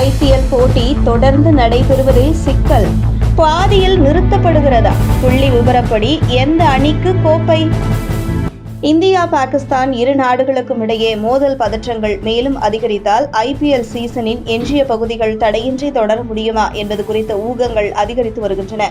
IPL போட்டி தொடர்ந்து நடைபெறுவதில் சிக்கல். பாதியில் நிறுத்தப்படுகிறதா? புள்ளி விவரப்படி எந்த அணிக்கு கோப்பை? இந்தியா பாகிஸ்தான் இரு நாடுகளுக்கும் இடையே மோதல் பதற்றங்கள் மேலும் அதிகரித்தால் ஐபிஎல் சீசனின் எஞ்சிய பகுதிகள் தடையின்றி தொடர முடியுமா என்பது குறித்த ஊகங்கள் அதிகரித்து வருகின்றன.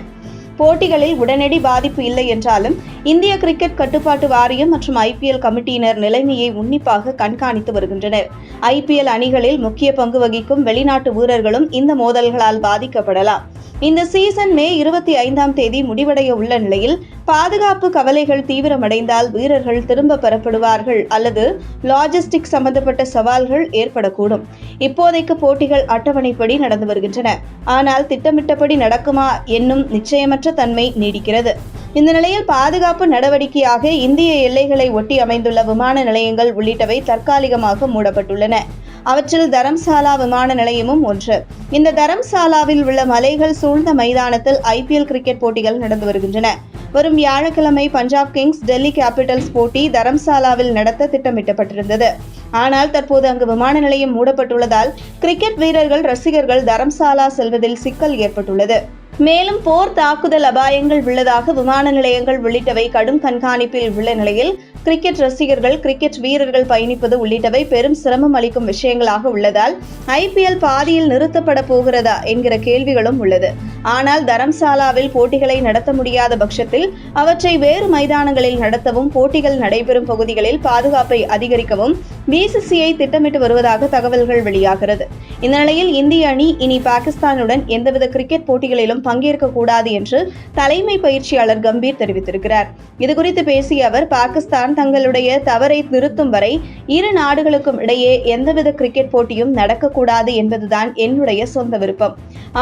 போட்டிகளில் உடனடி பாதிப்பு இல்லை என்றாலும் இந்திய கிரிக்கெட் கட்டுப்பாட்டு வாரியம் மற்றும் ஐபிஎல் கமிட்டியினர் நிலைமையை உன்னிப்பாக கண்காணித்து வருகின்றனர். ஐபிஎல் அணிகளில் முக்கிய பங்கு வகிக்கும் வெளிநாட்டு வீரர்களும் இந்த மோதல்களால் பாதிக்கப்படலாம். இந்த சீசன் மே இருபத்தி ஐந்தாம் தேதி முடிவடைய உள்ள நிலையில் பாதுகாப்பு கவலைகள் தீவிரமடைந்தால் வீரர்கள் திரும்ப பெறப்படுவார்கள் அல்லது லாஜிஸ்டிக் சம்பந்தப்பட்ட சவால்கள் ஏற்படக்கூடும். இப்போதைக்கு போட்டிகள் அட்டவணைப்படி நடந்து வருகின்றன. ஆனால் திட்டமிட்டபடி நடக்குமா என்னும் நிச்சயமற்ற தன்மை நீடிக்கிறது. இந்த நிலையில் பாதுகாப்பு நடவடிக்கையாக இந்திய எல்லைகளை ஒட்டி அமைந்துள்ள விமான நிலையங்கள் உள்ளிட்டவை தற்காலிகமாக மூடப்பட்டுள்ளன. அவற்றில் தரம்சாலா விமான நிலையமும் ஒன்று. இந்த தரம்சாலாவில் உள்ள மலைகள் சூழ்ந்த மைதானத்தில் ஐபிஎல் கிரிக்கெட் போட்டிகள் நடந்து வருகின்றன. வரும் வியாழக்கிழமை பஞ்சாப் கிங்ஸ் டெல்லி கேபிட்டல்ஸ் போட்டி தரம்சாலாவில் நடத்த திட்டமிட்டப்பட்டிருந்தது. ஆனால் தற்போது அங்கு விமான நிலையம் மூடப்பட்டுள்ளதால் கிரிக்கெட் வீரர்கள் ரசிகர்கள் தரம்சாலா செல்வதில் சிக்கல் ஏற்பட்டுள்ளது. மேலும் போர் தாக்குதல் அபாயங்கள் உள்ளதாக விமான நிலையங்கள் உள்ளிட்டவை கடும் கண்காணிப்பில் உள்ள நிலையில் கிரிக்கெட் ரசிகர்கள் கிரிக்கெட் வீரர்கள் பயணிப்பது உள்ளிட்டவை பெரும் சிரமம் அளிக்கும் விஷயங்களாக உள்ளதால் ஐபிஎல் பாதியில் நிறுத்தப்பட போகிறதா என்கிற கேள்விகளும் உள்ளது. ஆனால் தரம்சாலாவில் போட்டிகளை நடத்த முடியாத பட்சத்தில் அவற்றை வேறு மைதானங்களில் நடத்தவும் போட்டிகள் நடைபெறும் பகுதிகளில் பாதுகாப்பை அதிகரிக்கவும் பிசிசிஐ திட்டமிட்டு வருவதாக தகவல்கள் வெளியாகிறது. இந்த நிலையில் இந்திய அணி இனி பாகிஸ்தானுடன் எந்தவித கிரிக்கெட் போட்டிகளிலும் பங்கேற்கக்கூடாது என்று தலைமை பயிற்சியாளர் கம்பீர் தெரிவித்திருக்கிறார். இதுகுறித்து பேசிய அவர் பாகிஸ்தான் தங்களுடைய தவறை திருத்தும் வரை இரு நாடுகளுக்கும் இடையே எந்தவித கிரிக்கெட் போட்டியும் நடக்கக்கூடாது என்பதுதான் என்னுடைய சொந்த விருப்பம்.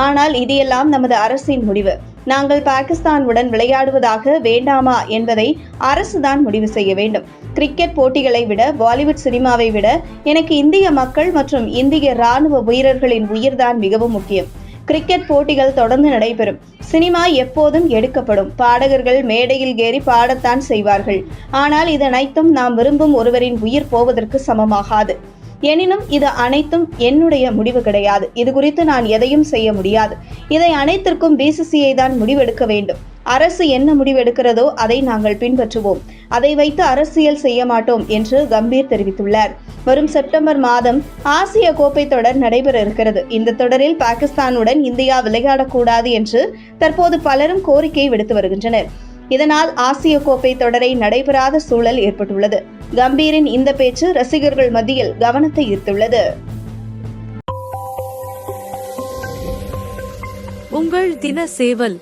ஆனால் இது எல்லாம் நமது அரசின் முடிவு. நாங்கள் பாகிஸ்தானுடன் விளையாடுவதாக வேண்டாமா என்பதை அரசுதான் முடிவு செய்ய வேண்டும். கிரிக்கெட் போட்டிகளை விட பாலிவுட் சினிமாவை விட எனக்கு இந்திய மக்கள் மற்றும் இந்திய ராணுவ வீரர்களின் உயிர்தான் மிகவும் முக்கியம். கிரிக்கெட் போட்டிகள் தொடர்ந்து நடைபெறும். சினிமா எப்போதும் எடுக்கப்படும். பாடகர்கள் மேடையில் ஏறி பாடத்தான் செய்வார்கள். ஆனால் இதனைத்தும் நாம் விரும்பும் ஒருவரின் உயிர் போவதற்கு சமமாகாது. எனினும் இது அனைத்தும் என்னுடைய முடிவு கிடையாது. இது குறித்து நான் எதையும் செய்ய முடியாது. இதை அனைத்திற்கும் பிசிசிஐ தான் முடிவெடுக்க வேண்டும். அரசு என்ன முடிவெடுக்கிறதோ அதை நாங்கள் பின்பற்றுவோம். அதை வைத்து அரசியல் செய்ய மாட்டோம் என்று கம்பீர் தெரிவித்துள்ளார். வரும் செப்டம்பர் மாதம் ஆசிய கோப்பை தொடர் நடைபெற இருக்கிறது. இந்த தொடரில் பாகிஸ்தானுடன் இந்தியா விளையாடக்கூடாது என்று தற்போது பலரும் கோரிக்கை விடுத்து வருகின்றனர். இதனால் ஆசிய கோப்பை தொடரை நடைபெறாத சூழல் ஏற்பட்டுள்ளது. கம்பீரின் இந்த பேச்சு ரசிகர்கள் மத்தியில் கவனத்தை ஈர்த்துள்ளது. உங்கள் தின சேவல்